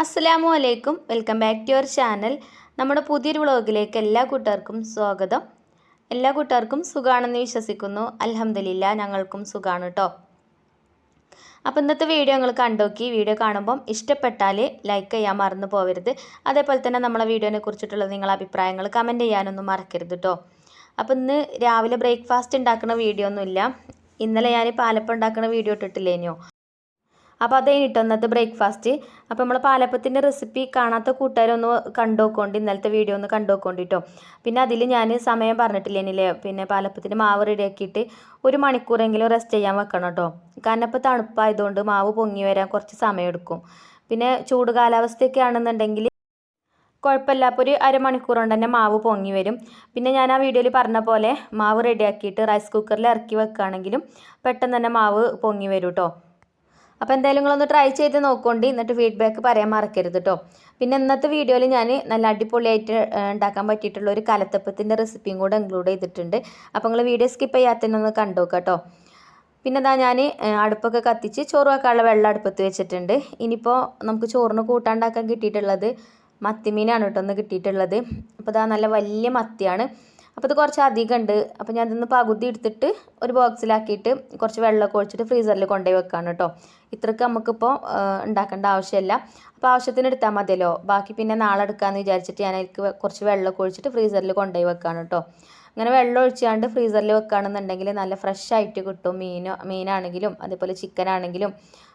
അസ്സലാമു അലൈക്കും. Welcome back to your channel നമ്മുടെ പുതിയൊരു വ്ളോഗിലേക്ക് എല്ലാ കൂട്ടുകാർക്കും സ്വാഗതം. എല്ലാ കൂട്ടുകാർക്കും സുഖാണെന്ന് വിശ്വസിക്കുന്നു. അലഹമ്മദില്ല ഞങ്ങൾക്കും സുഖമാണ് കേട്ടോ അപ്പോൾ ഇന്നത്തെ വീഡിയോ നിങ്ങൾ കണ്ടോക്കി വീഡിയോ കാണുമ്പം ഇഷ്ടപ്പെട്ടാൽ ലൈക്ക് ചെയ്യാൻ മറന്നു പോകരുത് അതേപോലെ തന്നെ നമ്മളെ വീഡിയോനെ കുറിച്ചിട്ടുള്ള നിങ്ങളെ അഭിപ്രായങ്ങൾ കമന്റ് ചെയ്യാനൊന്നും മറക്കരുത് കേട്ടോ അപ്പോൾ ഇന്ന് രാവിലെ ബ്രേക്ക്ഫാസ്റ്റ് ഉണ്ടാക്കുന്ന വീഡിയോ ഒന്നുമില്ല. ഇന്നലെ ഞാൻ പാലപ്പം ഉണ്ടാക്കുന്ന വീഡിയോ ഇട്ടിട്ടില്ലേനോ? അപ്പോൾ അത് കഴിഞ്ഞിട്ട് ഇന്നത്തെ ബ്രേക്ക്ഫാസ്റ്റ് അപ്പോൾ നമ്മൾ പാലപ്പത്തിന്റെ റെസിപ്പി കാണാത്ത കൂട്ടുകാരൊന്ന് കണ്ടുനോക്കൊണ്ട് ഇന്നലത്തെ വീഡിയോ ഒന്ന് കണ്ടുനോക്കൊണ്ടിട്ടോ പിന്നെ അതിൽ ഞാൻ സമയം പറഞ്ഞിട്ടില്ലേനില്ലേ? പിന്നെ പാലപ്പത്തിന്റെ മാവ് റെഡിയാക്കിയിട്ട് ഒരു മണിക്കൂറെങ്കിലും റെസ്റ്റ് ചെയ്യാൻ വെക്കണം കേട്ടോ കാരണം ഇപ്പോൾ തണുപ്പായതുകൊണ്ട് മാവ് പൊങ്ങി വരാൻ കുറച്ച് സമയം എടുക്കും പിന്നെ ചൂട് കാലാവസ്ഥയൊക്കെ ആണെന്നുണ്ടെങ്കിൽ കുഴപ്പമില്ല അപ്പോൾ ഒരു അരമണിക്കൂർ കൊണ്ട് തന്നെ മാവ് പൊങ്ങി വരും. പിന്നെ ഞാൻ ആ വീഡിയോയിൽ പറഞ്ഞ പോലെ മാവ് റെഡിയാക്കിയിട്ട് റൈസ് കുക്കറിൽ ഇറക്കി വെക്കുകയാണെങ്കിലും പെട്ടെന്ന് തന്നെ മാവ് പൊങ്ങി വരും കേട്ടോ അപ്പോൾ എന്തായാലും നിങ്ങളൊന്ന് ട്രൈ ചെയ്ത് നോക്കൊണ്ട്. എന്നിട്ട് ഫീഡ്ബാക്ക് പറയാൻ മറക്കരുത് കേട്ടോ പിന്നെ ഇന്നത്തെ വീഡിയോയിൽ ഞാൻ നല്ല അടിപൊളിയായിട്ട് ഉണ്ടാക്കാൻ പറ്റിയിട്ടുള്ള ഒരു കലത്തപ്പത്തിന്റെ റെസിപ്പിയും കൂടെ ഇൻക്ലൂഡ് ചെയ്തിട്ടുണ്ട്. അപ്പോൾ നിങ്ങൾ വീഡിയോ സ്കിപ്പ് ചെയ്യാത്തതിനൊന്ന് കണ്ടു കേട്ടോ പിന്നെ ഇതാ ഞാൻ അടുപ്പൊക്കെ കത്തിച്ച് ചോറ് വെക്കാനുള്ള വെള്ളം അടുപ്പത്ത് വെച്ചിട്ടുണ്ട്. ഇനിയിപ്പോൾ നമുക്ക് ചോറിന് കൂട്ടാണ്ടാക്കാൻ കിട്ടിയിട്ടുള്ളത് മത്തിമീനാണ് കേട്ടോ ഒന്ന് കിട്ടിയിട്ടുള്ളത്. അപ്പോൾ ഇതാ നല്ല വലിയ മത്തിയാണ്. അപ്പോൾ ഇത് കുറച്ച് അധികം ഉണ്ട്. അപ്പോൾ ഞാൻ ഇതൊന്ന് പകുതി എടുത്തിട്ട് ഒരു ബോക്സിലാക്കിയിട്ട് കുറച്ച് വെള്ളമൊക്കെ ഒഴിച്ചിട്ട് ഫ്രീസറിൽ കൊണ്ടുപോയി വെക്കാണ് കേട്ടോ ഇത്രയ്ക്ക് നമുക്കിപ്പോൾ ഉണ്ടാക്കേണ്ട ആവശ്യമില്ല. അപ്പോൾ ആവശ്യത്തിന് എടുത്താൽ മതിയല്ലോ. ബാക്കി പിന്നെ നാളെ എടുക്കാമെന്ന് വിചാരിച്ചിട്ട് ഞാൻ അതിലേക്ക് കുറച്ച് വെള്ളമൊക്കെ ഒഴിച്ചിട്ട് ഫ്രീസറിൽ കൊണ്ടുപോയി വെക്കാണ് കേട്ടോ അങ്ങനെ വെള്ളം ഒഴിച്ചാണ്ട് ഫ്രീസറിൽ വെക്കുകയാണെന്നുണ്ടെങ്കിൽ നല്ല ഫ്രഷ് ആയിട്ട് കിട്ടും മീനോ മീനാണെങ്കിലും അതേപോലെ ചിക്കൻ ആണെങ്കിലും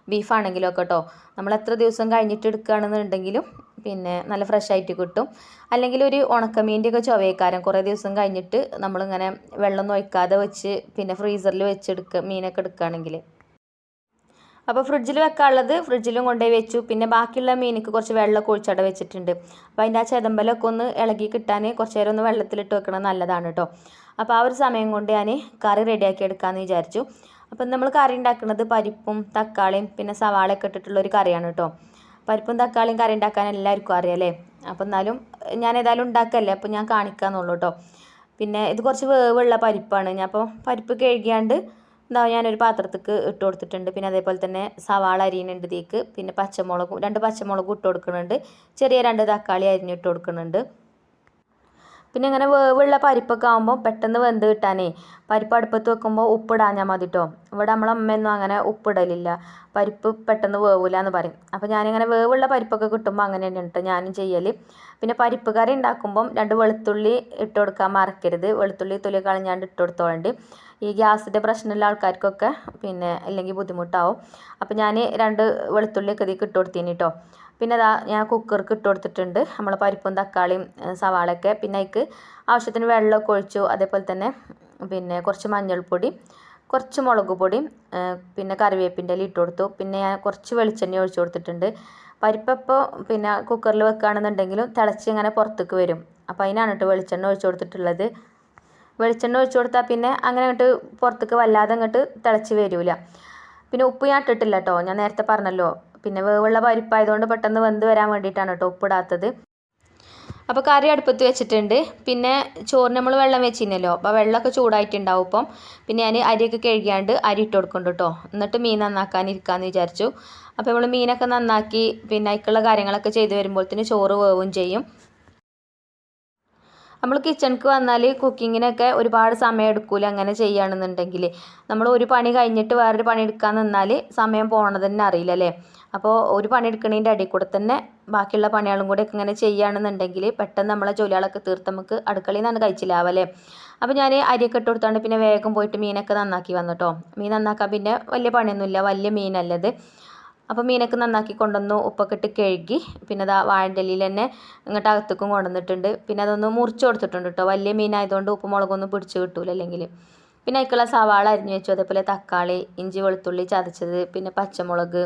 ബീഫാണെങ്കിലും ഒക്കെ കേട്ടോ നമ്മൾ എത്ര ദിവസം കഴിഞ്ഞിട്ട് എടുക്കുകയാണെന്നുണ്ടെങ്കിലും പിന്നെ നല്ല ഫ്രഷ് ആയിട്ട് കിട്ടും. അല്ലെങ്കിൽ ഒരു ഉണക്കമീന്റെ ഒക്കെ ചുവയക്കാരം കുറേ ദിവസം കഴിഞ്ഞിട്ട് നമ്മളിങ്ങനെ വെള്ളം ഒഴിക്കാതെ വെച്ച് പിന്നെ ഫ്രീസറിൽ വെച്ചെടുക്കുക മീനൊക്കെ എടുക്കുകയാണെങ്കിൽ അപ്പോൾ ഫ്രിഡ്ജിൽ വെക്കാനുള്ളത് ഫ്രിഡ്ജിലും കൊണ്ടുപോയി വെച്ചു. പിന്നെ ബാക്കിയുള്ള മീനിക്ക് കുറച്ച് വെള്ളമൊക്കെ ഒഴിച്ചട വെച്ചിട്ടുണ്ട്. അപ്പോൾ അതിന്റെ ആ ചെതമ്പലൊക്കെ ഒന്ന് ഇളകി കിട്ടാൻ കുറച്ച് നേരം ഒന്ന് വെള്ളത്തിലിട്ട് വെക്കണം നല്ലതാണ് കേട്ടോ അപ്പോൾ ആ ഒരു സമയം കൊണ്ട് ഞാൻ കറി റെഡിയാക്കി എടുക്കാമെന്ന് വിചാരിച്ചു. അപ്പം നമ്മൾ കറി ഉണ്ടാക്കുന്നത് പരിപ്പും തക്കാളിയും പിന്നെ സവാളയൊക്കെ ഇട്ടിട്ടുള്ള ഒരു കറിയാണ് കേട്ടോ പരിപ്പും തക്കാളിയും കറി ഉണ്ടാക്കാൻ എല്ലാവർക്കും അറിയാമല്ലേ അപ്പം എന്നാലും ഞാൻ ഏതായാലും ഉണ്ടാക്കല്ലേ? അപ്പോൾ ഞാൻ കാണിക്കാമെന്നുള്ളൂ കേട്ടോ പിന്നെ ഇത് കുറച്ച് വേവുള്ള പരിപ്പാണ്. ഞാൻ അപ്പോൾ പരിപ്പ് കഴുകിയാണ്ട് എന്താ ഞാനൊരു പാത്രത്തേക്ക് ഇട്ട് കൊടുത്തിട്ടുണ്ട്. പിന്നെ അതേപോലെ തന്നെ സവാള അരിയുന്നുണ്ട് ഇതിലേക്ക്. പിന്നെ പച്ചമുളകും രണ്ട് പച്ചമുളകും ഇട്ട് കൊടുക്കുന്നുണ്ട്. ചെറിയ രണ്ട് തക്കാളി അരിഞ്ഞിട്ട് കൊടുക്കുന്നുണ്ട്. പിന്നെ ഇങ്ങനെ വേവുള്ള പരിപ്പൊക്കെ ആകുമ്പോൾ പെട്ടെന്ന് വെന്ത് കിട്ടാനേ പരിപ്പ് അടുപ്പത്ത് വെക്കുമ്പോൾ ഉപ്പിടാഞ്ഞാൽ മതി കേട്ടോ ഇവിടെ നമ്മളെ അമ്മയൊന്നും അങ്ങനെ ഉപ്പിടലില്ല. പരിപ്പ് പെട്ടെന്ന് വേവില്ല എന്ന് പറയും. അപ്പോൾ ഞാനിങ്ങനെ വേവുള്ള പരിപ്പൊക്കെ കിട്ടുമ്പോൾ അങ്ങനെ തന്നെയാണ് കേട്ടോ ഞാനും ചെയ്യൽ പിന്നെ പരിപ്പ് കറി ഉണ്ടാക്കുമ്പം രണ്ട് വെളുത്തുള്ളി ഇട്ട് കൊടുക്കാൻ മറക്കരുത്. വെളുത്തുള്ളി തൊലി കളഞ്ഞാണ്ട് ഇട്ട് കൊടുത്തോണ്ട് ഈ ഗ്യാസിന്റെ പ്രശ്നമുള്ള ആൾക്കാർക്കൊക്കെ പിന്നെ അല്ലെങ്കിൽ ബുദ്ധിമുട്ടാവും. അപ്പോൾ ഞാൻ രണ്ട് വെളുത്തുള്ളിയൊക്കെ ഇതിൽ ഇട്ട് കൊടുത്തിന് കേട്ടോ പിന്നെ അതാ ഞാൻ കുക്കർക്ക് ഇട്ട് കൊടുത്തിട്ടുണ്ട്. നമ്മൾ പരിപ്പും തക്കാളിയും സവാളയൊക്കെ. പിന്നെ അതിക്ക് ആവശ്യത്തിന് വെള്ളമൊക്കെ ഒഴിച്ചു. അതേപോലെ തന്നെ പിന്നെ കുറച്ച് മഞ്ഞൾപ്പൊടി കുറച്ച് മുളക് പൊടി പിന്നെ കറിവേപ്പിന്റെ ഇല ഇട്ട് കൊടുത്തു. പിന്നെ ഞാൻ കുറച്ച് വെളിച്ചെണ്ണ ഒഴിച്ചു കൊടുത്തിട്ടുണ്ട്. പരിപ്പപ്പോൾ പിന്നെ കുക്കറിൽ വെക്കുകയാണെന്നുണ്ടെങ്കിലും തിളച്ച് ഇങ്ങനെ പുറത്തേക്ക് വരും. അപ്പോൾ അതിനാണ് കേട്ടോ വെളിച്ചെണ്ണ ഒഴിച്ചു കൊടുത്തിട്ടുള്ളത്. വെളിച്ചെണ്ണ ഒഴിച്ചു കൊടുത്താൽ പിന്നെ അങ്ങനെ അങ്ങോട്ട് പുറത്തേക്ക് വല്ലാതെ അങ്ങോട്ട് തിളച്ച് വരില്ല പിന്നെ ഉപ്പ് ഞാൻ ഇട്ടിട്ടില്ല കേട്ടോ ഞാൻ നേരത്തെ പറഞ്ഞല്ലോ. പിന്നെ വേവുള്ള പരിപ്പായതുകൊണ്ട് പെട്ടെന്ന് വെന്ത് വരാൻ വേണ്ടിയിട്ടാണ് കേട്ടോ ഉപ്പിടാത്തത് അപ്പോൾ കറി അടുപ്പത്ത് വെച്ചിട്ടുണ്ട്. പിന്നെ ചോറിന് നമ്മൾ വെള്ളം വെച്ചിരുന്നല്ലോ. അപ്പോൾ വെള്ളമൊക്കെ ചൂടായിട്ടുണ്ടാവും ഇപ്പം. പിന്നെ ഞാൻ അരിയൊക്കെ കഴുകിയാണ്ട് അരി ഇട്ട് കൊടുക്കുന്നുണ്ട് കേട്ടോ എന്നിട്ട് മീൻ നന്നാക്കാൻ ഇരിക്കാമെന്ന് വിചാരിച്ചു. അപ്പോൾ നമ്മൾ മീനൊക്കെ നന്നാക്കി പിന്നെ അതിക്കുള്ള കാര്യങ്ങളൊക്കെ ചെയ്ത് വരുമ്പോഴത്തേന് ചോറ് വേവും ചെയ്യും. നമ്മൾ കിച്ചണിക്ക് വന്നാൽ കുക്കിങ്ങിനൊക്കെ ഒരുപാട് സമയം എടുക്കൂല അങ്ങനെ ചെയ്യുകയാണെന്നുണ്ടെങ്കിൽ നമ്മൾ ഒരു പണി കഴിഞ്ഞിട്ട് വേറൊരു പണി എടുക്കാൻ നിന്നാൽ സമയം പോണത് തന്നെ അറിയില്ല അല്ലേ അപ്പോൾ ഒരു പണി എടുക്കണതിന്റെ അടി കൂടെ തന്നെ ബാക്കിയുള്ള പണികളും കൂടെ ഇങ്ങനെ ചെയ്യുകയാണെന്നുണ്ടെങ്കിൽ പെട്ടെന്ന് നമ്മളെ ജോലികളൊക്കെ തീർത്ത് നമുക്ക് അടുക്കളയിൽ നിന്നാണ് കഴിച്ചില്ലാവല്ലേ അപ്പോൾ ഞാൻ അരിയൊക്കെ ഇട്ട് കൊടുത്തോണ്ട് പിന്നെ വേഗം പോയിട്ട് മീനൊക്കെ നന്നാക്കി വന്നു കേട്ടോ മീൻ നന്നാക്കാൻ പിന്നെ വലിയ പണിയൊന്നുമില്ല. വലിയ മീനല്ലത്. അപ്പോൾ മീനൊക്കെ നന്നാക്കി കൊണ്ടുവന്നു ഉപ്പൊക്കെ ഇട്ട് കഴുകി. പിന്നെ ദാ വാഴന്റെ ഇലയിൽ തന്നെ ഇങ്ങോട്ട് അകത്തേക്കും കൊണ്ടുവന്നിട്ടുണ്ട്. പിന്നെ അതൊന്ന് മുറിച്ച് കൊടുത്തിട്ടുണ്ട് കേട്ടോ വലിയ മീനായതുകൊണ്ട് ഉപ്പ് മുളകൊന്നും പിടിച്ച് കിട്ടൂല അല്ലെങ്കിൽ. പിന്നെ അതിക്കുള്ള സവാള അരിഞ്ഞു വെച്ചു. അതേപോലെ തക്കാളി ഇഞ്ചി വെളുത്തുള്ളി ചതച്ചത്. പിന്നെ പച്ചമുളക്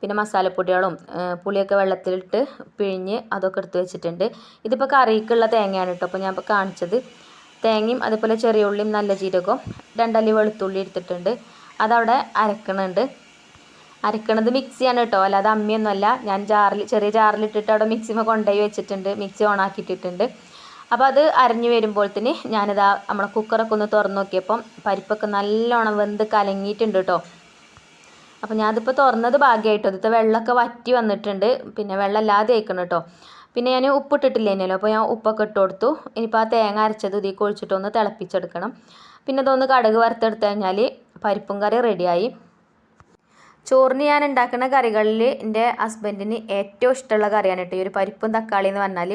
പിന്നെ മസാലപ്പൊടികളും പുളിയൊക്കെ വെള്ളത്തിലിട്ട് പിഴിഞ്ഞ് അതൊക്കെ എടുത്ത് വെച്ചിട്ടുണ്ട്. ഇതിപ്പോൾ കറിക്കുള്ള തേങ്ങയാണ് കേട്ടോ അപ്പോൾ ഞാൻ ഇപ്പോൾ കാണിച്ചത്. തേങ്ങയും അതേപോലെ ചെറിയ ഉള്ളിയും നല്ല ജീരകവും രണ്ടല്ലി വെളുത്തുള്ളി എടുത്തിട്ടുണ്ട്. അതവിടെ അരക്കണുണ്ട്. അരക്കണത് മിക്സിയാണ് കേട്ടോ. അല്ലാതെ അമ്മിയൊന്നുമല്ല. ഞാൻ ജാറിൽ ചെറിയ ജാറിലിട്ടിട്ട് അവിടെ മിക്സിമ കൊണ്ടുപോയി വെച്ചിട്ടുണ്ട്. മിക്സി ഓണാക്കിയിട്ടിട്ടുണ്ട് അപ്പോൾ അത് അരഞ്ഞു വരുമ്പോഴത്തേന് ഞാനിതാ നമ്മളെ കുക്കറൊക്കെ ഒന്ന് തുറന്നു നോക്കിയപ്പം പരിപ്പൊക്കെ നല്ലോണം വെന്ത് കലങ്ങിയിട്ടുണ്ട് കേട്ടോ. അപ്പോൾ ഞാനിതിപ്പോൾ തുറന്നത് ഭാഗ്യമായിട്ടോ ഇതിത്തെ വെള്ളമൊക്കെ വറ്റി വന്നിട്ടുണ്ട്. പിന്നെ വെള്ളം ഇല്ലാതെ ആയിക്കണം കേട്ടോ. പിന്നെ ഞാൻ ഉപ്പിട്ടിട്ടില്ലേനല്ലോ അപ്പോൾ ഞാൻ ഉപ്പൊക്കെ ഇട്ട് കൊടുത്തു. ഇനിയിപ്പോൾ ആ തേങ്ങ അരച്ചത് ഇതിൽ കുഴിച്ചിട്ടൊന്ന് തിളപ്പിച്ചെടുക്കണം. പിന്നെ ഇതൊന്ന് കടുക് വറുത്തെടുത്ത് കഴിഞ്ഞാൽ പരിപ്പും കറി റെഡിയായി ചോറിന് ഞാൻ ഉണ്ടാക്കുന്ന കറികളിൽ എന്റെ ഹസ്ബൻഡിന് ഏറ്റവും ഇഷ്ടമുള്ള കറിയാണ് കേട്ടോ. ഈ ഒരു പരിപ്പും തക്കാളി എന്ന് പറഞ്ഞാൽ.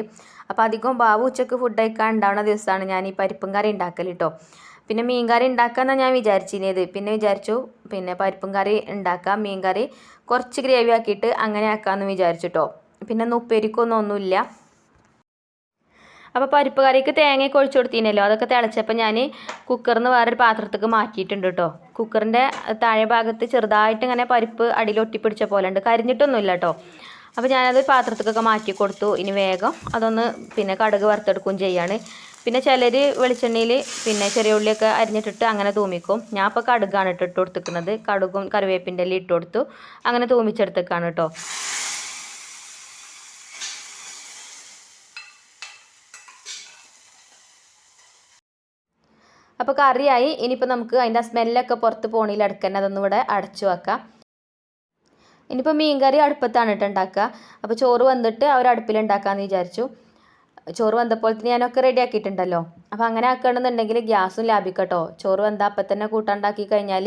അപ്പോൾ അധികം ബാബു ഉച്ചയ്ക്ക് ഫുഡ് കഴിക്കാൻ ഉണ്ടാവുന്ന ദിവസമാണ് ഞാൻ ഈ പരിപ്പും കറി ഉണ്ടാക്കൽ കേട്ടോ. പിന്നെ മീൻ കറി ഉണ്ടാക്കാമെന്നാണ് ഞാൻ വിചാരിച്ചിരുന്നത്. പിന്നെ വിചാരിച്ചു പിന്നെ പരിപ്പും കറി ഉണ്ടാക്കാം മീൻ കറി കുറച്ച് ഗ്രേവി ആക്കിയിട്ട് അങ്ങനെ ആക്കാമെന്ന് വിചാരിച്ചു കേട്ടോ. പിന്നെ ഒന്നും ഉപ്പേരിക്കൊന്നും ഒന്നുമില്ല. അപ്പോൾ പരിപ്പ് കറിക്ക് തേങ്ങയൊക്കെ ഒഴിച്ചു കൊടുത്തിനല്ലോ അതൊക്കെ തിളച്ചപ്പോൾ ഞാൻ കുക്കറിൽ നിന്ന് വേറൊരു പാത്രത്തേക്ക് മാറ്റിയിട്ടുണ്ട് കേട്ടോ കുക്കറിന്റെ താഴെ ഭാഗത്ത് ചെറുതായിട്ട് ഇങ്ങനെ പരിപ്പ് അടിയിൽ ഒട്ടിപ്പിടിച്ച പോലെ ഉണ്ട്. കരിഞ്ഞിട്ടൊന്നുമില്ല കേട്ടോ അപ്പോൾ ഞാനത് പാത്രത്തേക്കൊക്കെ മാറ്റി കൊടുത്തു. ഇനി വേഗം അതൊന്ന് പിന്നെ കടുക് വറുത്തെടുക്കുകയും ചെയ്യാണ്. പിന്നെ ചിലർ വെളിച്ചെണ്ണയിൽ പിന്നെ ചെറിയ ഉള്ളിയൊക്കെ അരിഞ്ഞിട്ടിട്ട് അങ്ങനെ തൂമിക്കും. ഞാൻ ഇപ്പോൾ കടുകാണ് ഇട്ടിട്ട് കൊടുത്തിരിക്കുന്നത്. കടുകും കറിവേപ്പിന്റെ എല്ലാം ഇട്ട് കൊടുത്തു. അങ്ങനെ തൂമിച്ചെടുത്തേക്കാണ് കേട്ടോ അപ്പോൾ കറിയായി. ഇനിയിപ്പോൾ നമുക്ക് അതിന്റെ സ്മെല്ലൊക്കെ പുറത്ത് പോണിയിൽ അടുക്കന്നെ അതൊന്നും ഇവിടെ അടച്ചു വെക്കാം. ഇനിയിപ്പോൾ മീൻ കറി അടുപ്പത്താണ് കേട്ടോ ഉണ്ടാക്കുക. അപ്പോൾ ചോറ് വന്നിട്ട് അവർ അടുപ്പിൽ ഉണ്ടാക്കാമെന്ന് വിചാരിച്ചു. ചോറ് വന്നപ്പോൾ തന്നെ ഞാനൊക്കെ റെഡി ആക്കിയിട്ടുണ്ടല്ലോ. അപ്പോൾ അങ്ങനെ ആക്കുകയാണെന്നുണ്ടെങ്കിൽ ഗ്യാസും ലാഭിക്കട്ടോ. ചോറ് വന്നാൽ അപ്പം തന്നെ കൂട്ടാണ്ടാക്കി കഴിഞ്ഞാൽ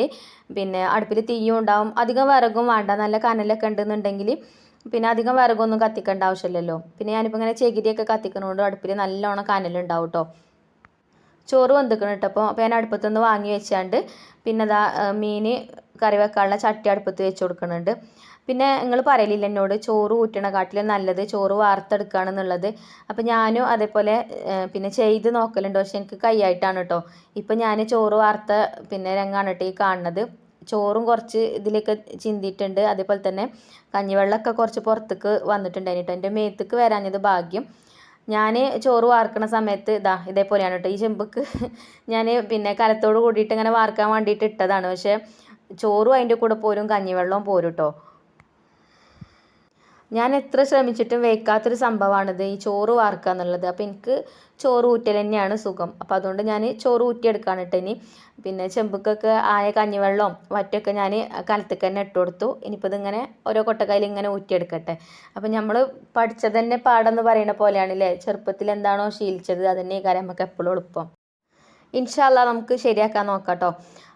പിന്നെ അടുപ്പിൽ തീയും ഉണ്ടാവും. അധികം വിറകും വേണ്ട. നല്ല കനലൊക്കെ ഉണ്ടെന്നുണ്ടെങ്കിൽ പിന്നെ അധികം വിറകൊന്നും കത്തിക്കേണ്ട ആവശ്യമില്ലല്ലോ. പിന്നെ ഞാനിപ്പോൾ ഇങ്ങനെ ചകിരിയൊക്കെ കത്തിക്കുന്നതുകൊണ്ട് അടുപ്പിൽ നല്ലോണം കനലുണ്ടാവും കേട്ടോ. ചോറ് വന്നിക്കണം കേട്ടോ അപ്പോൾ അപ്പോൾ ഞാൻ അടുപ്പത്തുനിന്ന് വാങ്ങി വെച്ചാണ്ട് പിന്നെ അതാ മീൻ കറി വെക്കാനുള്ള ചട്ടി അടുപ്പത്ത് വെച്ച് കൊടുക്കുന്നുണ്ട് പിന്നെ നിങ്ങൾ പറയലില്ല എന്നോട് ചോറ് ഊറ്റണ കാട്ടിലും നല്ലത് ചോറ് വാർത്തെടുക്കുകയാണെന്നുള്ളത് അപ്പോൾ ഞാനും അതേപോലെ പിന്നെ ചെയ്ത് നോക്കലുണ്ട്. പക്ഷെ എനിക്ക് കൈയായിട്ടാണ് കേട്ടോ ഇപ്പം ഞാൻ ചോറ് വാർത്ത പിന്നെ രംഗാണ് കേട്ടോ ഈ കാണുന്നത്. ചോറും കുറച്ച് ഇതിലേക്ക് ചിന്തിയിട്ടുണ്ട്. അതേപോലെ തന്നെ കഞ്ഞിവെള്ളമൊക്കെ കുറച്ച് പുറത്തേക്ക് വന്നിട്ടുണ്ടായിരുന്നു കേട്ടോ എന്റെ മേത്തേക്ക് വരാഞ്ഞത് ഭാഗ്യം ഞാൻ ചോറ് വാർക്കണ സമയത്ത് ഇതാ ഇതേപോലെയാണ് കേട്ടോ ഈ ചെമ്പക്ക് ഞാൻ പിന്നെ കലത്തോട് കൂടിയിട്ട് ഇങ്ങനെ വാർക്കാൻ വേണ്ടിയിട്ട് ഇട്ടതാണ്. പക്ഷേ ചോറും അതിന്റെ കൂടെ പോരും കഞ്ഞിവെള്ളവും പോരും കേട്ടോ ഞാൻ എത്ര ശ്രമിച്ചിട്ടും വേക്കാത്തൊരു സംഭവമാണിത് ഈ ചോറ് വാർക്കുക എന്നുള്ളത് അപ്പോൾ എനിക്ക് ചോറ് ഊറ്റൽ തന്നെയാണ് സുഖം. അപ്പോൾ അതുകൊണ്ട് ഞാൻ ചോറ് ഊറ്റിയെടുക്കാണ് കേട്ടോ ഇനി. പിന്നെ ചെമ്പുക്കൊക്കെ ആയ കഞ്ഞിവെള്ളവും വറ്റൊക്കെ ഞാൻ കലത്തേക്ക് തന്നെ ഇട്ട് കൊടുത്തു. ഇനിയിപ്പോൾ ഇതിങ്ങനെ ഓരോ കൊട്ടക്കയിൽ ഇങ്ങനെ ഊറ്റിയെടുക്കട്ടെ. അപ്പോൾ നമ്മൾ പഠിച്ചത് തന്നെ പാടെന്ന് പറയുന്ന പോലെയാണ് അല്ലേ ചെറുപ്പത്തിൽ എന്താണോ ശീലിച്ചത് അതന്നെ കാര്യം നമുക്ക് എപ്പോഴും എളുപ്പം. ഇൻഷാല്ല നമുക്ക് ശരിയാക്കാൻ നോക്കാം കേട്ടോ.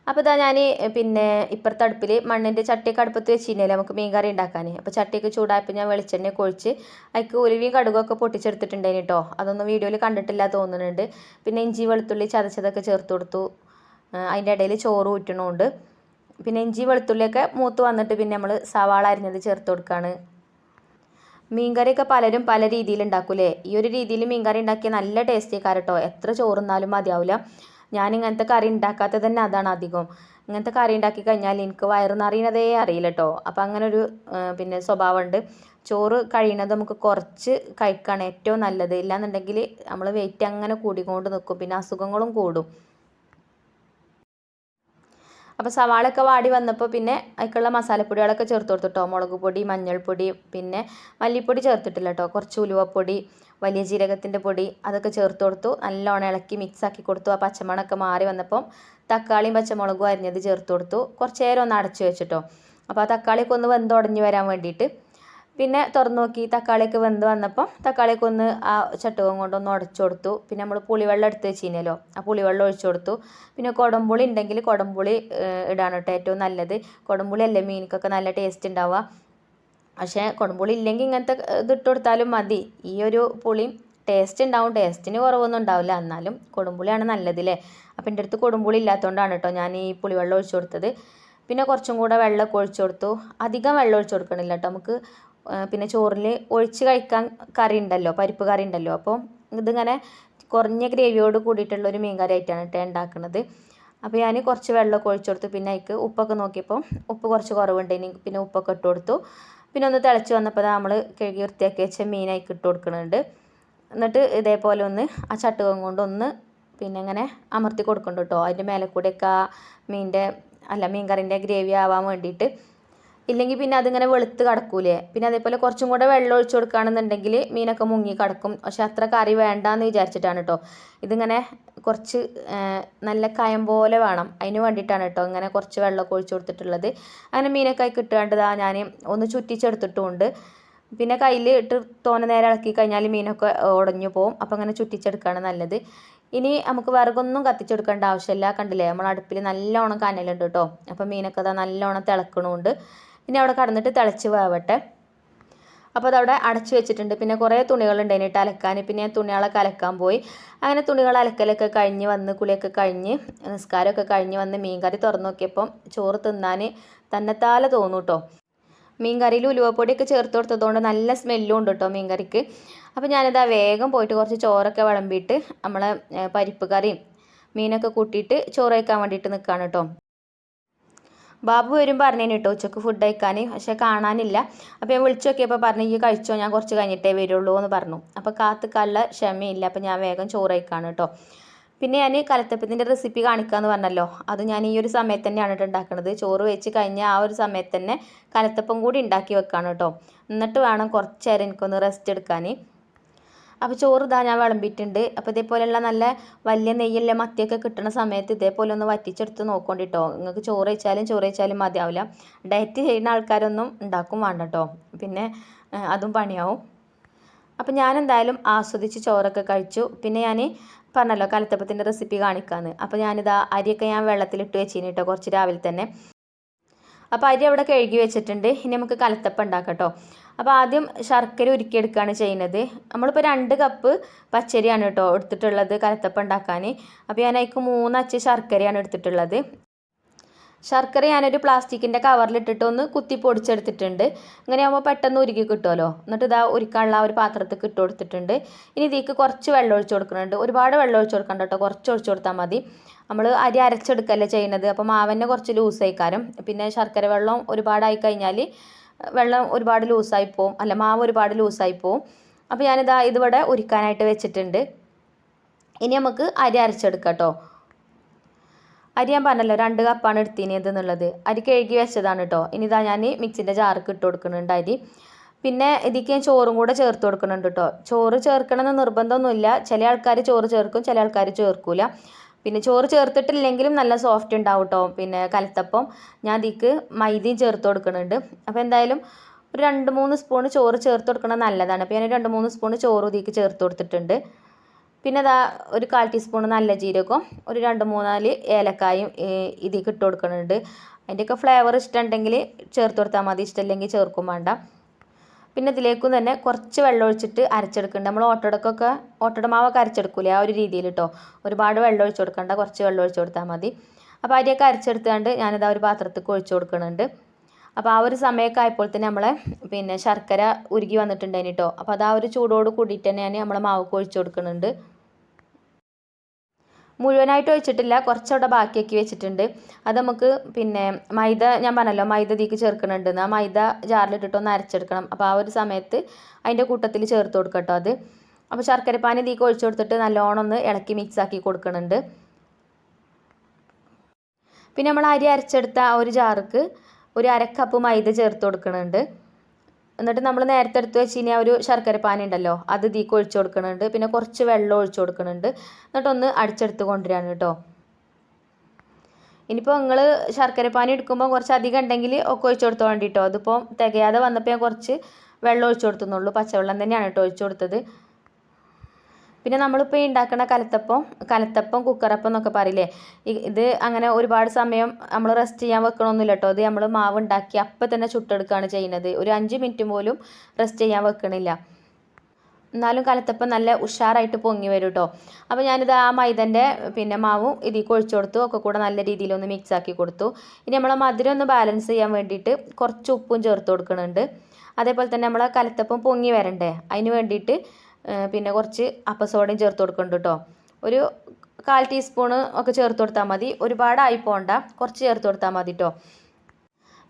അപ്പോൾ ഇതാ ഞാൻ പിന്നെ ഇപ്പുറത്തെ അടുപ്പിൽ മണ്ണിന്റെ ചട്ടിയൊക്കെ അടുപ്പത്ത് വെച്ചിരുന്നില്ലേ നമുക്ക് മീൻ കറി ഉണ്ടാക്കാൻ അപ്പോൾ ചട്ടിയൊക്കെ ചൂടായപ്പോൾ ഞാൻ വെളിച്ചെണ്ണ കൊഴിച്ച് അതിക്ക് ഉലുവിയും കടുകൊക്കെ പൊട്ടിച്ചെടുത്തിട്ടുണ്ടായിന് കേട്ടോ അതൊന്നും വീഡിയോയിൽ കണ്ടിട്ടില്ല തോന്നുന്നുണ്ട്. പിന്നെ ഇഞ്ചി വെളുത്തുള്ളി ചതച്ചതൊക്കെ ചേർത്ത് കൊടുത്തു. അതിന്റെ ഇടയിൽ ചോറ് ഊറ്റണമുണ്ട് പിന്നെ ഇഞ്ചി വെളുത്തുള്ളിയൊക്കെ മൂത്ത് വന്നിട്ട് പിന്നെ നമ്മൾ സവാള അരിഞ്ഞത് ചേർത്ത് കൊടുക്കുകയാണ് മീൻകറിയൊക്കെ പലരും പല രീതിയിൽ ഉണ്ടാക്കൂലേ ഈ ഒരു രീതിയിൽ മീൻകറി ഉണ്ടാക്കിയാൽ നല്ല ടേസ്റ്റി കാരട്ടോ എത്ര ചോറുന്നാലും മതിയാവില്ല ഞാൻ ഇങ്ങനത്തെ കറി ഉണ്ടാക്കാത്തത് തന്നെ അതാണ് അധികം. ഇങ്ങനത്തെ കറി ഉണ്ടാക്കി കഴിഞ്ഞാൽ എനിക്ക് വയറ് നിറയുന്നതേ അറിയില്ല കേട്ടോ അപ്പം അങ്ങനെ ഒരു പിന്നെ സ്വഭാവമുണ്ട്. ചോറ് കഴിയുന്നത് നമുക്ക് കുറച്ച് കഴിക്കുകയാണ് ഏറ്റവും നല്ലത്. ഇല്ലാന്നുണ്ടെങ്കിൽ നമ്മൾ വെയിറ്റ് അങ്ങനെ കൂടിക്കൊണ്ട് നിൽക്കും പിന്നെ അസുഖങ്ങളും കൂടും. അപ്പോൾ സവാളയൊക്കെ വാടി വന്നപ്പോൾ പിന്നെ അതിക്കുള്ള മസാലപ്പൊടികളൊക്കെ ചേർത്ത് കൊടുത്തു കേട്ടോ മുളക് പൊടി മഞ്ഞൾപ്പൊടി പിന്നെ മല്ലിപ്പൊടി ചേർത്തിട്ടില്ല കേട്ടോ കുറച്ച് ഉലുവപ്പൊടി വലിയ ജീരകത്തിന്റെ പൊടി അതൊക്കെ ചേർത്ത് കൊടുത്തു. നല്ലോണം ഇളക്കി മിക്സ് ആക്കി കൊടുത്തു. ആ പച്ചമണമൊക്കെ മാറി വന്നപ്പം തക്കാളിയും പച്ചമുളകും അരിഞ്ഞത് ചേർത്ത് കൊടുത്തു. കുറച്ച് നേരം ഒന്ന് അടച്ചു വെച്ചിട്ടോ. അപ്പോൾ ആ തക്കാളിയൊക്കെ ഒന്ന് വെന്തുടഞ്ഞ് വരാൻ വേണ്ടിയിട്ട് പിന്നെ തുറന്നു നോക്കി തക്കാളിയൊക്കെ വെന്ത് വന്നപ്പം തക്കാളിയൊക്കെ ഒന്ന് ആ ചട്ടുകം കൊണ്ടൊന്ന് ഉടച്ചു കൊടുത്തു. പിന്നെ നമ്മൾ പുളിവെള്ളം എടുത്ത് വെച്ചിനല്ലോ ആ പുളിവെള്ളം ഒഴിച്ചു കൊടുത്തു. പിന്നെ കുടംപുളി ഉണ്ടെങ്കിൽ കുടംപുളി ഇടാണ് കേട്ടോ ഏറ്റവും നല്ലത്. കുടംപുളി അല്ലേ മീനിക്കൊക്കെ നല്ല ടേസ്റ്റ് ഉണ്ടാവുക. പക്ഷേ കുടംപുളി ഇല്ലെങ്കിൽ ഇങ്ങനത്തെ ഇത് ഇട്ട് കൊടുത്താലും മതി. ഈ ഒരു പുളിയും ടേസ്റ്റ് ഉണ്ടാവും ടേസ്റ്റിന് കുറവൊന്നും ഉണ്ടാവില്ല. എന്നാലും കൊടുമ്പുളിയാണ് നല്ലതില്ലേ അപ്പം എന്റെ അടുത്ത് കൊടുമ്പുളി ഇല്ലാത്തതുകൊണ്ടാണ് കേട്ടോ ഞാൻ ഈ പുളിവെള്ളം ഒഴിച്ചു കൊടുത്തത്. പിന്നെ കുറച്ചും കൂടെ വെള്ളമൊക്കെ ഒഴിച്ചു കൊടുത്തു. അധികം വെള്ളം ഒഴിച്ചു കൊടുക്കണില്ല കേട്ടോ. നമുക്ക് പിന്നെ ചോറിൽ ഒഴിച്ച് കഴിക്കാൻ കറി ഉണ്ടല്ലോ പരിപ്പ് കറി ഉണ്ടല്ലോ അപ്പോൾ ഇതിങ്ങനെ കുറഞ്ഞ ഗ്രേവിയോട് കൂടിയിട്ടുള്ള ഒരു മീൻ കറി ആയിട്ടാണ് കേട്ടോ ഉണ്ടാക്കുന്നത് അപ്പോൾ ഞാൻ കുറച്ച് വെള്ളമൊക്കെ ഒഴിച്ചു കൊടുത്തു. പിന്നെ അതിക്ക് ഉപ്പൊക്കെ നോക്കിയപ്പോൾ ഉപ്പ് കുറച്ച് കുറവുണ്ടെങ്കിൽ പിന്നെ ഉപ്പൊക്കെ ഇട്ട് കൊടുത്തു. പിന്നെ ഒന്ന് തിളച്ച് വന്നപ്പോൾ നമ്മൾ കഴുകി വൃത്തിയാക്കി വെച്ച മീനായിക്ക് ഇട്ട് കൊടുക്കുന്നുണ്ട് എന്നിട്ട് ഇതേപോലെ ഒന്ന് ആ ചട്ടുകം കൊണ്ട് ഒന്ന് പിന്നെ ഇങ്ങനെ അമർത്തി കൊടുക്കുന്നുണ്ട് കേട്ടോ അതിന്റെ മേലെ കൂടെയൊക്കെ ആ മീന്റെ അല്ല മീൻ കറിന്റെ ഗ്രേവി ആവാൻ വേണ്ടിയിട്ട് ഇല്ലെങ്കിൽ പിന്നെ അതിങ്ങനെ വെളുത്ത് കിടക്കൂലേ. പിന്നെ അതേപോലെ കുറച്ചും കൂടെ വെള്ളം ഒഴിച്ചു കൊടുക്കുകയാണെന്നുണ്ടെങ്കിൽ മീനൊക്കെ മുങ്ങി കിടക്കും. പക്ഷെ അത്ര കറി വേണ്ടാന്ന് വിചാരിച്ചിട്ടാണ് കേട്ടോ ഇതിങ്ങനെ കുറച്ച് നല്ല കയം പോലെ വേണം. അതിന് വേണ്ടിയിട്ടാണ് കേട്ടോ ഇങ്ങനെ കുറച്ച് വെള്ളമൊക്കെ ഒഴിച്ചു കൊടുത്തിട്ടുള്ളത്. അങ്ങനെ മീനൊക്കെ കിട്ടുകയാണ്ടതാ ഞാൻ ഒന്ന് ചുറ്റിച്ചെടുത്തിട്ടുമുണ്ട് പിന്നെ കയ്യിൽ ഇട്ട് തോന നേരം ഇളക്കി കഴിഞ്ഞാൽ മീനൊക്കെ ഉടഞ്ഞു പോകും അപ്പോൾ അങ്ങനെ ചുറ്റിച്ചെടുക്കുകയാണ് നല്ലത്. ഇനി നമുക്ക് വിറകൊന്നും കത്തിച്ചെടുക്കേണ്ട ആവശ്യമില്ല. കണ്ടില്ലേ? നമ്മൾ അടുപ്പിൽ നല്ലോണം കനലുണ്ട് കേട്ടോ അപ്പോൾ മീനൊക്കെ അതാ നല്ലോണം തിളക്കണമുണ്ട് ഇനി അവിടെ കടന്നിട്ട് തിളച്ച് വേവട്ടെ. അപ്പോൾ അതവിടെ അടച്ചു വെച്ചിട്ടുണ്ട്. പിന്നെ കുറേ തുണികളുണ്ടായിന് അലക്കാൻ. പിന്നെ ഞാൻ തുണികളൊക്കെ അലക്കാൻ പോയി. അങ്ങനെ തുണികൾ അലക്കലൊക്കെ കഴിഞ്ഞ് വന്ന് കുളിയൊക്കെ കഴിഞ്ഞ് നിസ്കാരമൊക്കെ കഴിഞ്ഞ് വന്ന് മീൻകറി തുറന്നു നോക്കിയപ്പം ചോറ് തിന്നാൻ തന്നെത്താലെ തോന്നും കേട്ടോ. മീൻകറിയിൽ ഉലുവപ്പൊടിയൊക്കെ ചേർത്ത് കൊടുത്തതുകൊണ്ട് നല്ല സ്മെല്ലും ഉണ്ട് കേട്ടോ മീൻകറിക്ക്. അപ്പോൾ ഞാനിതാ വേഗം പോയിട്ട് കുറച്ച് ചോറൊക്കെ വിളമ്പിയിട്ട് നമ്മളെ പരിപ്പ് കറിയും മീനൊക്കെ കൂട്ടിയിട്ട് ചോറ് കഴിക്കാൻ വേണ്ടിയിട്ട് നിൽക്കുകയാണ് കേട്ടോ. ബാബു വരുമ്പോൾ പറഞ്ഞേന് കേട്ടോ ഉച്ചയ്ക്ക് ഫുഡ് കഴിക്കാൻ പക്ഷെ കാണാനില്ല. അപ്പോൾ ഞാൻ വിളിച്ചു നോക്കിയപ്പോൾ പറഞ്ഞു ഈ കഴിച്ചോ? ഞാൻ കുറച്ച് കഴിഞ്ഞിട്ടേ വരുള്ളൂ എന്ന് പറഞ്ഞു. അപ്പോൾ കാത്തുക്കാലുള്ള ക്ഷമയില്ല. അപ്പോൾ ഞാൻ വേഗം ചോറ് കഴിക്കാണ് കേട്ടോ. പിന്നെ ഞാൻ കലത്തപ്പത്തിന്റെ റെസിപ്പി കാണിക്കാമെന്ന് പറഞ്ഞല്ലോ. അത് ഞാൻ ഈ ഒരു സമയത്ത് തന്നെയാണ് ഉണ്ടാക്കുന്നത് ചോറ് വെച്ച് കഴിഞ്ഞ ആ ഒരു സമയത്ത് തന്നെ കലത്തപ്പം കൂടി ഉണ്ടാക്കി വെക്കാണ് കേട്ടോ. എന്നിട്ട് വേണം കുറച്ച് നേരം എനിക്കൊന്ന് റെസ്റ്റ് എടുക്കാൻ അപ്പോൾ ചോറ് ഇതാ ഞാൻ വിളമ്പിയിട്ടുണ്ട്. അപ്പോൾ ഇതേപോലെയുള്ള നല്ല വലിയ നെയ്യുള്ള മത്തിയൊക്കെ കിട്ടുന്ന സമയത്ത് ഇതേപോലെ ഒന്ന് വറ്റിച്ചെടുത്ത് നോക്കോണ്ടിട്ടോ നിങ്ങൾക്ക് ചോറ് വെച്ചാലും ചോറ് വെച്ചാലും മതിയാവില്ല. ഡയറ്റ് ചെയ്യുന്ന ആൾക്കാരൊന്നും ഉണ്ടാക്കും വേണ്ട കേട്ടോ പിന്നെ അതും പണിയാവും. അപ്പം ഞാൻ എന്തായാലും ആസ്വദിച്ച് ചോറൊക്കെ കഴിച്ചു. പിന്നെ ഞാൻ പറഞ്ഞല്ലോ കലത്തപ്പത്തിന്റെ റെസിപ്പി കാണിക്കാമെന്ന് അപ്പോൾ ഞാനിതാ അരിയൊക്കെ ഞാൻ വെള്ളത്തിലിട്ട് വെച്ചിന് കേട്ടോ കുറച്ച് രാവിലെ തന്നെ. അപ്പോൾ അരി അവിടെ കഴുകി വെച്ചിട്ടുണ്ട്. ഇനി നമുക്ക് കലത്തപ്പം ഉണ്ടാക്കാം കേട്ടോ അപ്പോൾ ആദ്യം ശർക്കര ഉരുക്കിയെടുക്കുകയാണ് ചെയ്യുന്നത്. നമ്മളിപ്പോൾ രണ്ട് കപ്പ് പച്ചരിയാണ് കേട്ടോ എടുത്തിട്ടുള്ളത് കലത്തപ്പം ഉണ്ടാക്കാൻ അപ്പോൾ ഞാൻ അതിക്ക് മൂന്നച്ച് ശർക്കരയാണ് എടുത്തിട്ടുള്ളത്. ശർക്കര ഞാനൊരു പ്ലാസ്റ്റിക്കിന്റെ കവറിലിട്ടിട്ട് ഒന്ന് കുത്തി പൊടിച്ചെടുത്തിട്ടുണ്ട്. ഇങ്ങനെ ആകുമ്പോൾ പെട്ടെന്ന് ഉരുക്കി കിട്ടുമല്ലോ എന്നിട്ട് ഇതാ ഉരുക്കാനുള്ള ഒരു പാത്രത്തിൽ ഇട്ട് കൊടുത്തിട്ടുണ്ട്. ഇനി ഇതിലേക്ക് കുറച്ച് വെള്ളം ഒഴിച്ച് കൊടുക്കുന്നുണ്ട്. ഒരുപാട് വെള്ളം ഒഴിച്ച് കൊടുക്കണ്ട കേട്ടോ. കുറച്ച് ഒഴിച്ച് കൊടുത്താൽ മതി. നമ്മൾ അരി അരച്ചെടുക്കല്ലേ ചെയ്യുന്നത്. അപ്പോൾ മാവന്നെ കുറച്ച് ലൂസ് ലൂസായിക്കാരം പിന്നെ ശർക്കര വെള്ളം ഒരുപാടായി കഴിഞ്ഞാൽ വെള്ളം ഒരുപാട് ലൂസായി പോവും അല്ല മാവ് ഒരുപാട് ലൂസായി പോവും. അപ്പോൾ ഞാനിതാ ഇതിവിടെ ഉരുക്കാനായിട്ട് വെച്ചിട്ടുണ്ട്. ഇനി നമുക്ക് അരി അരച്ചെടുക്കാം കേട്ടോ. അരി ഞാൻ പറഞ്ഞല്ലോ രണ്ട് കപ്പാണ് എടുത്തിനത് എന്നുള്ളത് അരി കഴുകി വെച്ചതാണ് കേട്ടോ. ഇനി ഇതാ ഞാൻ മിക്സിന്റെ ജാർക്ക് ഇട്ട് കൊടുക്കുന്നുണ്ട് അരി. പിന്നെ ഇതിക്ക് ഞാൻ ചോറും കൂടെ ചേർത്ത് കൊടുക്കുന്നുണ്ട് കേട്ടോ. ചോറ് ചേർക്കണമെന്ന് നിർബന്ധമൊന്നുമില്ല. ചില ആൾക്കാർ ചോറ് ചേർക്കും ചില ആൾക്കാർ ചേർക്കൂല. പിന്നെ ചോറ് ചേർത്തിട്ടില്ലെങ്കിലും നല്ല സോഫ്റ്റ് ഉണ്ടാവും കേട്ടോ പിന്നെ കലത്തപ്പം ഞാൻ അതിക്ക് മൈദയും ചേർത്ത് കൊടുക്കുന്നുണ്ട്. അപ്പോൾ എന്തായാലും ഒരു രണ്ട് മൂന്ന് സ്പൂൺ ചോറ് ചേർത്ത് കൊടുക്കുന്നത് നല്ലതാണ്. അപ്പോൾ ഞാൻ രണ്ട് മൂന്ന് സ്പൂൺ ചോറ് ഇതിക്ക് ചേർത്ത് കൊടുത്തിട്ടുണ്ട്. പിന്നെ അതാ ഒരു കാൽ ടീസ്പൂൺ നല്ല ജീരകവും ഒരു രണ്ട് മൂന്നാൽ ഏലക്കായും ഇതിക്ക് ഇട്ട് കൊടുക്കുന്നുണ്ട്. അതിന്റെയൊക്കെ ഫ്ലേവർ ഇഷ്ടമുണ്ടെങ്കിൽ ചേർത്ത് കൊടുത്താൽ മതി. ഇഷ്ടമില്ലെങ്കിൽ ചേർക്കും വേണ്ട. പിന്നെ ഇതിലേക്കും തന്നെ കുറച്ച് വെള്ളം ഒഴിച്ചിട്ട് അരച്ചെടുക്കുന്നുണ്ട് നമ്മൾ ഓട്ടടക്കൊക്കെ ഓട്ടട മാവൊക്കെ അരച്ചെടുക്കൂലേ ആ ഒരു രീതിയിൽ കേട്ടോ ഒരുപാട് വെള്ളം ഒഴിച്ച് കൊടുക്കണ്ട കുറച്ച് വെള്ളം ഒഴിച്ച് കൊടുത്താൽ മതി. അപ്പോൾ അരിയൊക്കെ അരച്ചെടുത്തുകൊണ്ട് ഞാനിതാ ഒരു പാത്രത്തിൽ ഒഴിച്ച് കൊടുക്കുന്നുണ്ട് അപ്പോൾ ആ ഒരു സമയമൊക്കെ ആയപ്പോൾ തന്നെ നമ്മളെ പിന്നെ ശർക്കര ഉരുകി വന്നിട്ടുണ്ടായിന് കേട്ടോ അപ്പോൾ അത് ആ ഒരു ചൂടോട് കൂടിയിട്ട് തന്നെ ഞാൻ നമ്മളെ മാവ് ഒഴിച്ച് കൊടുക്കുന്നുണ്ട് മുഴുവനായിട്ട് ഒഴിച്ചിട്ടില്ല കുറച്ചവിടെ ബാക്കിയാക്കി വെച്ചിട്ടുണ്ട്. അത് നമുക്ക് പിന്നെ മൈദ ഞാൻ പറഞ്ഞല്ലോ മൈദ ഇതിക്ക് ചേർക്കുന്നുണ്ട് ആ മൈദ ജാറിലിട്ടിട്ട് ഒന്ന് അരച്ചെടുക്കണം. അപ്പോൾ ആ ഒരു സമയത്ത് അതിന്റെ കൂട്ടത്തിൽ ചേർത്ത് കൊടുക്കട്ടോ അത്. അപ്പോൾ ശർക്കരപ്പാനി ഇതിക്ക് ഒഴിച്ചു കൊടുത്തിട്ട് നല്ലോണം ഒന്ന് ഇളക്കി മിക്സ് ആക്കി കൊടുക്കുന്നുണ്ട് പിന്നെ നമ്മൾ അരി അരച്ചെടുത്ത ആ ഒരു ജാർക്ക് ഒരു അരക്കപ്പ് മൈദ ചേർത്ത് കൊടുക്കുന്നുണ്ട് എന്നിട്ട് നമ്മൾ നേരത്തെ എടുത്ത് വെച്ച് കഴിഞ്ഞാൽ ഒരു ശർക്കര പാനി ഉണ്ടല്ലോ അത് തീക്ക് ഒഴിച്ച് കൊടുക്കുന്നുണ്ട് പിന്നെ കുറച്ച് വെള്ളം ഒഴിച്ച് കൊടുക്കുന്നുണ്ട് എന്നിട്ടൊന്ന് അടിച്ചെടുത്ത് കൊണ്ടുവരാണ് കേട്ടോ. ഇനിയിപ്പോൾ നിങ്ങൾ ശർക്കര പാനി എടുക്കുമ്പോൾ കുറച്ച് അധികം ഉണ്ടെങ്കിൽ ഒക്കെ ഒഴിച്ച് കൊടുത്താൽ വേണ്ടിട്ടോ. അതിപ്പോൾ തികയാതെ വന്നപ്പോൾ ഞാൻ കുറച്ച് വെള്ളം ഒഴിച്ച് കൊടുത്തുന്നുള്ളൂ. പച്ചവെള്ളം തന്നെയാണ് കേട്ടോ ഒഴിച്ച് കൊടുത്തത്. പിന്നെ നമ്മളിപ്പോൾ ഈ ഉണ്ടാക്കുന്ന കലത്തപ്പം കലത്തപ്പം കുക്കറപ്പം എന്നൊക്കെ പറയില്ലേ? ഇത് അങ്ങനെ ഒരുപാട് സമയം നമ്മൾ റെസ്റ്റ് ചെയ്യാൻ വെക്കണമൊന്നുമില്ല കേട്ടോ ഇത് നമ്മൾ മാവ് ഉണ്ടാക്കി അപ്പം തന്നെ ചുട്ടെടുക്കുകയാണ് ചെയ്യുന്നത്. ഒരു അഞ്ച് മിനിറ്റ് പോലും റെസ്റ്റ് ചെയ്യാൻ വെക്കണില്ല. എന്നാലും കലത്തപ്പം നല്ല ഉഷാറായിട്ട് പൊങ്ങി വരും കേട്ടോ അപ്പോൾ ഞാനിത് ആ മൈദന്റെ പിന്നെ മാവും ഇതിൽ കൊഴിച്ചു കൊടുത്തു. ഒക്കെ കൂടെ നല്ല രീതിയിൽ ഒന്ന് മിക്സ് ആക്കി കൊടുത്തു. ഇനി നമ്മൾ മധുരം ഒന്ന് ബാലൻസ് ചെയ്യാൻ വേണ്ടിയിട്ട് കുറച്ച് ഉപ്പും ചേർത്ത് കൊടുക്കുന്നുണ്ട് അതേപോലെ തന്നെ നമ്മൾ കലത്തപ്പം പൊങ്ങി വരണ്ടേ? അതിന് വേണ്ടിയിട്ട് പിന്നെ കുറച്ച് അപ്പസോഡയും ചേർത്ത് കൊടുക്കുന്നുണ്ട് കേട്ടോ ഒരു കാൽ ടീസ്പൂണ് ഒക്കെ ചേർത്ത് കൊടുത്താൽ മതി. ഒരുപാട് ആയി പോകണ്ട കുറച്ച് ചേർത്ത് കൊടുത്താൽ മതി കേട്ടോ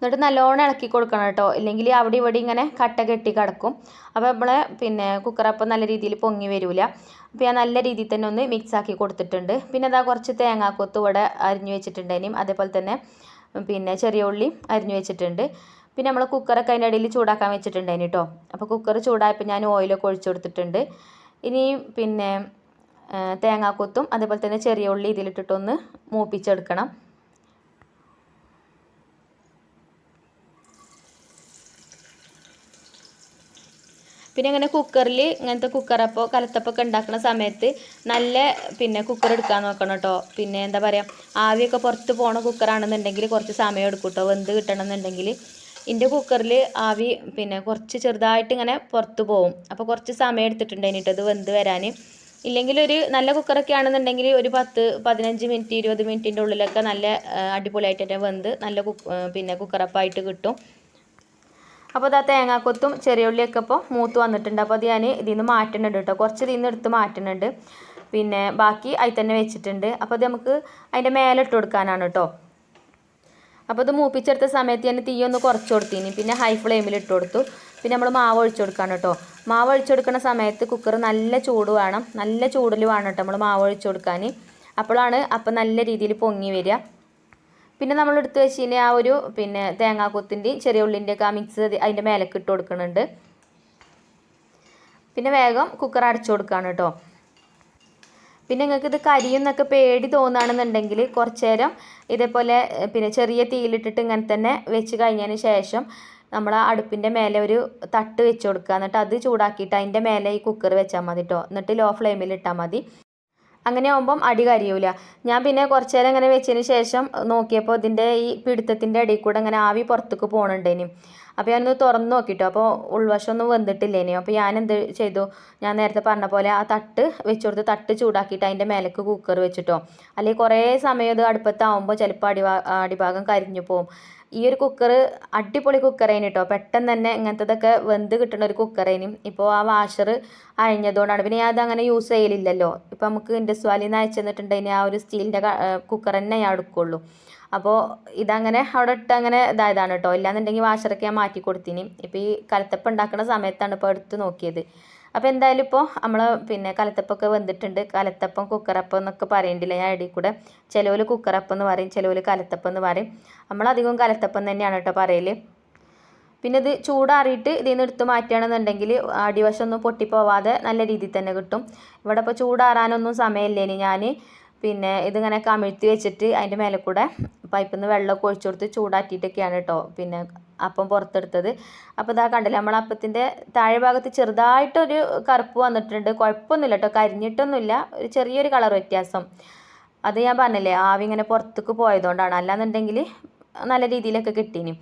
എന്നിട്ട് നല്ലോണം ഇളക്കി കൊടുക്കണം കേട്ടോ ഇല്ലെങ്കിൽ അവിടെ ഇവിടെ ഇങ്ങനെ കട്ട കെട്ടി കിടക്കും. അപ്പോൾ നമ്മൾ പിന്നെ കുക്കറപ്പം നല്ല രീതിയിൽ പൊങ്ങി വരില്ല അപ്പോൾ ഞാൻ നല്ല രീതിയിൽ തന്നെ ഒന്ന് മിക്സ് ആക്കി കൊടുത്തിട്ടുണ്ട്. പിന്നെ അതാ കുറച്ച് തേങ്ങാക്കൊത്ത് ഇവിടെ അരിഞ്ഞു വെച്ചിട്ടുണ്ട്. അതേപോലെ തന്നെ പിന്നെ ചെറിയ ഉള്ളി അരിഞ്ഞു വെച്ചിട്ടുണ്ട്. പിന്നെ നമ്മൾ കുക്കറൊക്കെ അതിന്റെ ഇടയിൽ ചൂടാക്കാൻ വെച്ചിട്ടുണ്ടായിന് കേട്ടോ അപ്പോൾ കുക്കർ ചൂടായപ്പോൾ ഞാൻ ഓയിലൊക്കെ ഒഴിച്ചു കൊടുത്തിട്ടുണ്ട്. ഇനി പിന്നെ തേങ്ങാക്കൊത്തും അതേപോലെ തന്നെ ചെറിയ ഉള്ളി ഇതിലിട്ടിട്ടൊന്ന് മൂപ്പിച്ചെടുക്കണം. പിന്നെ ഇങ്ങനെ കുക്കറിൽ ഇങ്ങനത്തെ കുക്കറപ്പോൾ കലത്തപ്പൊക്കെ ഉണ്ടാക്കുന്ന സമയത്ത് നല്ല പിന്നെ കുക്കർ എടുക്കാൻ നോക്കണം കേട്ടോ പിന്നെ എന്താ പറയുക ആവിയൊക്കെ പുറത്ത് പോണ കുക്കറാണെന്നുണ്ടെങ്കിൽ കുറച്ച് സമയം എടുക്കും കേട്ടോ വെന്ത് കിട്ടണമെന്നുണ്ടെങ്കിൽ എന്റെ കുക്കറിൽ ആവി പിന്നെ കുറച്ച് ചെറുതായിട്ട് ഇങ്ങനെ പുറത്ത് പോവും. അപ്പോൾ കുറച്ച് സമയം എടുത്തിട്ടുണ്ട് എന്നിട്ട് അത് വെന്ത് വരാൻ ഇല്ലെങ്കിൽ ഒരു നല്ല കുക്കറൊക്കെ ആണെന്നുണ്ടെങ്കിൽ ഒരു പത്ത് പതിനഞ്ച് മിനിറ്റ് ഇരുപത് മിനിറ്റിന്റെ ഉള്ളിലൊക്കെ നല്ല അടിപൊളിയായിട്ട് തന്നെ വെന്ത് നല്ല പിന്നെ കുക്കറപ്പായിട്ട് കിട്ടും. അപ്പോൾ ഇതാ തേങ്ങാക്കൊത്തും ചെറിയ ഉള്ളിയൊക്കെ ഇപ്പോൾ മൂത്ത് വന്നിട്ടുണ്ട്. അപ്പോൾ അത് ഞാൻ ഇതിൽ നിന്ന് മാറ്റുന്നുണ്ട് കേട്ടോ കുറച്ച് ഇതിൽ നിന്ന് എടുത്ത് മാറ്റുന്നുണ്ട് പിന്നെ ബാക്കി അതിൽ തന്നെ വെച്ചിട്ടുണ്ട്. അപ്പോൾ അത് നമുക്ക് അതിന്റെ മേലെ ഇട്ട് കൊടുക്കാനാണ് കേട്ടോ അപ്പോൾ ഇത് മൂപ്പിച്ചെടുത്ത സമയത്ത് തന്നെ തീ ഒന്ന് കുറച്ച് കൊടുത്തിന്. പിന്നെ ഹൈ ഫ്ലെയിമിൽ ഇട്ട് കൊടുത്തു. പിന്നെ നമ്മൾ മാവ് ഒഴിച്ചു കൊടുക്കണം കേട്ടോ മാവ് ഒഴിച്ചു കൊടുക്കുന്ന സമയത്ത് കുക്കർ നല്ല ചൂട് വേണം. നല്ല ചൂടിൽ വേണം കേട്ടോ നമ്മൾ മാവ് ഒഴിച്ചു കൊടുക്കാൻ അപ്പോഴാണ് അപ്പം നല്ല രീതിയിൽ പൊങ്ങി വരിക. പിന്നെ നമ്മൾ എടുത്ത് വെച്ചിന് ആ ഒരു പിന്നെ തേങ്ങാക്കൊത്തിന്റെയും ചെറിയ ഉള്ളിന്റെയൊക്കെ ആ മിക്സ് അതിന്റെ മേലേക്ക് ഇട്ട് കൊടുക്കുന്നുണ്ട് പിന്നെ വേഗം കുക്കർ അടച്ചു കൊടുക്കുകയാണ് കേട്ടോ പിന്നെ നിങ്ങൾക്ക് ഇത് കരിയെന്നൊക്കെ പേടി തോന്നുകയാണെന്നുണ്ടെങ്കിൽ കുറച്ച് നേരം ഇതേപോലെ പിന്നെ ചെറിയ തീയിലിട്ടിട്ട് ഇങ്ങനെ തന്നെ വെച്ച് കഴിഞ്ഞതിന് ശേഷം നമ്മൾ ആ അടുപ്പിന്റെ മേലെ ഒരു തട്ട് വെച്ച് കൊടുക്കുക. എന്നിട്ട് അത് ചൂടാക്കിയിട്ട് അതിന്റെ മേലെ ഈ കുക്കർ വെച്ചാൽ മതി കേട്ടോ എന്നിട്ട് ലോ ഫ്ലെയിമിൽ ഇട്ടാൽ മതി. അങ്ങനെ ആകുമ്പം അടി കരിയൂല. ഞാൻ പിന്നെ കുറച്ച് നേരം ഇങ്ങനെ വെച്ചതിന് ശേഷം നോക്കിയപ്പോൾ ഇതിന്റെ ഈ പിടുത്തത്തിന്റെ അടിയിൽ കൂടെ ഇങ്ങനെ ആവി പുറത്തേക്ക് പോകണുണ്ടേനി അപ്പോൾ ഞാനൊന്ന് തുറന്ന് നോക്കിട്ടോ. അപ്പോൾ ഉൾവശം ഒന്നും വെന്തിട്ടില്ലേനി അപ്പോൾ ഞാൻ എന്ത് ചെയ്തു? ഞാൻ നേരത്തെ പറഞ്ഞ പോലെ ആ തട്ട് വെച്ച് കൊടുത്ത് തട്ട് ചൂടാക്കിയിട്ട് അതിന്റെ മേലേക്ക് കുക്കർ വെച്ചിട്ടോ. അല്ലെങ്കിൽ കുറേ സമയം ഇത് അടുപ്പത്താവുമ്പോൾ ചിലപ്പോൾ അടിഭാ അടിഭാഗം കരിഞ്ഞു പോകും ഈ ഒരു കുക്കർ അടിപൊളി കുക്കറേന് കേട്ടോ പെട്ടെന്ന് തന്നെ ഇങ്ങനത്തതൊക്കെ വെന്ത് കിട്ടുന്ന ഒരു കുക്കറേനും ഇപ്പോൾ ആ വാഷർ അഴിഞ്ഞതുകൊണ്ടാണ് പിന്നെ ഞാൻ അതങ്ങനെ യൂസ് ചെയ്യലില്ലല്ലോ. ഇപ്പോൾ നമുക്ക് ഇൻഡസ് വാലിയിൽ നിന്ന് അയച്ചു തന്നിട്ടുണ്ടെങ്കിൽ ആ ഒരു സ്റ്റീലിന്റെ കുക്കർ തന്നെ ഞാൻ എടുക്കുള്ളൂ. അപ്പോൾ ഇതങ്ങനെ അവിടെ ഇട്ട് അങ്ങനെ ഇതായതാണ് കേട്ടോ ഇല്ലാന്നുണ്ടെങ്കിൽ വാഷറൊക്കെ ഞാൻ മാറ്റി കൊടുത്തിന്. ഇപ്പോൾ ഈ കലത്തപ്പം ഉണ്ടാക്കുന്ന സമയത്താണ് ഇപ്പോൾ എടുത്ത് നോക്കിയത്. അപ്പോൾ എന്തായാലും ഇപ്പോൾ നമ്മൾ പിന്നെ കലത്തപ്പൊക്കെ വെന്തിട്ടുണ്ട്. കലത്തപ്പം കുക്കറപ്പം എന്നൊക്കെ പറയണ്ടില്ല ഞാൻ ഇടയിൽ കൂടെ? ചിലവർ കുക്കറപ്പം എന്ന് പറയും ചിലവർ കലത്തപ്പം എന്ന് പറയും. നമ്മളധികം കലത്തപ്പം തന്നെയാണ് കേട്ടോ പറയൽ പിന്നെ ഇത് ചൂടാറിയിട്ട് ഇതിൽ നിന്ന് എടുത്ത് മാറ്റുകയാണെന്നുണ്ടെങ്കിൽ അടിവശം ഒന്നും പൊട്ടിപ്പോവാതെ നല്ല രീതിയിൽ തന്നെ കിട്ടും. ഇവിടെ ഇപ്പോൾ ചൂടാറാനൊന്നും സമയമില്ലേനി ഞാൻ പിന്നെ ഇതിങ്ങനെ കമിഴ്ത്തി വെച്ചിട്ട് അതിന്റെ മേലെ കൂടെ പൈപ്പിൽ നിന്ന് വെള്ളമൊക്കെ ഒഴിച്ചു കൊടുത്ത് ചൂടാക്കിയിട്ടൊക്കെയാണ് കേട്ടോ പിന്നെ അപ്പം പുറത്തെടുത്തത്. അപ്പോൾ ഇതാ കണ്ടില്ല നമ്മൾ അപ്പത്തിന്റെ താഴെ ഭാഗത്ത് ചെറുതായിട്ടൊരു കറുപ്പ് വന്നിട്ടുണ്ട്. കുഴപ്പമൊന്നുമില്ല കേട്ടോ കരിഞ്ഞിട്ടൊന്നുമില്ല. ഒരു ചെറിയൊരു കളർ വ്യത്യാസം. അത് ഞാൻ പറഞ്ഞില്ലേ ആവി ഇങ്ങനെ പുറത്തേക്ക് പോയതുകൊണ്ടാണ്. അല്ലാന്നുണ്ടെങ്കിൽ നല്ല രീതിയിലൊക്കെ കിട്ടീനി.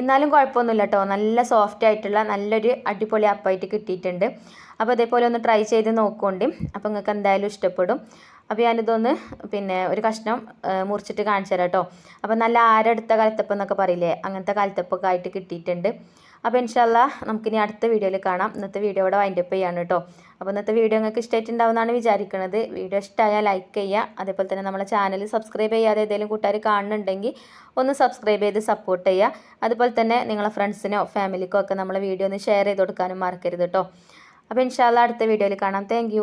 എന്നാലും കുഴപ്പമൊന്നുമില്ല കേട്ടോ നല്ല സോഫ്റ്റ് ആയിട്ടുള്ള നല്ലൊരു അടിപൊളി അപ്പമായിട്ട് കിട്ടിയിട്ടുണ്ട്. അപ്പോൾ ഇതേപോലെ ഒന്ന് ട്രൈ ചെയ്ത് നോക്കുകൊണ്ട് അപ്പോൾ നിങ്ങൾക്ക് എന്തായാലും ഇഷ്ടപ്പെടും. അപ്പോൾ ഞാനിതൊന്ന് പിന്നെ ഒരു കഷ്ണം മുറിച്ചിട്ട് കാണിച്ചു തരാം കേട്ടോ അപ്പോൾ നല്ല ആരെടുത്ത കലത്തപ്പം എന്നൊക്കെ പറയില്ലേ അങ്ങനത്തെ കലത്തപ്പൊക്കെ ആയിട്ട് കിട്ടിയിട്ടുണ്ട്. അപ്പോൾ ഇൻഷാല്ല നമുക്കിനി അടുത്ത വീഡിയോയിൽ കാണാം. ഇന്നത്തെ വീഡിയോ ഇവിടെ വൈൻഡപ്പ് ചെയ്യാണ് കേട്ടോ. അപ്പോൾ ഇന്നത്തെ വീഡിയോ നിങ്ങൾക്ക് ഇഷ്ടമായിട്ടുണ്ടാവുമെന്നാണ് വിചാരിക്കുന്നത് വീഡിയോ ഇഷ്ടമായാൽ ലൈക്ക് ചെയ്യുക. അതേപോലെ തന്നെ നമ്മളെ ചാനൽ സബ്സ്ക്രൈബ് ചെയ്യാതെ ഏതെങ്കിലും കൂട്ടുകാർ കാണുന്നുണ്ടെങ്കിൽ ഒന്ന് സബ്സ്ക്രൈബ് ചെയ്ത് സപ്പോർട്ട് ചെയ്യുക. അതുപോലെ തന്നെ നിങ്ങളെ ഫ്രണ്ട്സിനോ ഫാമിലിക്കോ ഒക്കെ നമ്മളെ വീഡിയോ ഒന്ന് ഷെയർ ചെയ്ത് കൊടുക്കാനും മറക്കരുത് കേട്ടോ. അപ്പോൾ ഇൻഷാല്ല അടുത്ത വീഡിയോയിൽ കാണാം. താങ്ക്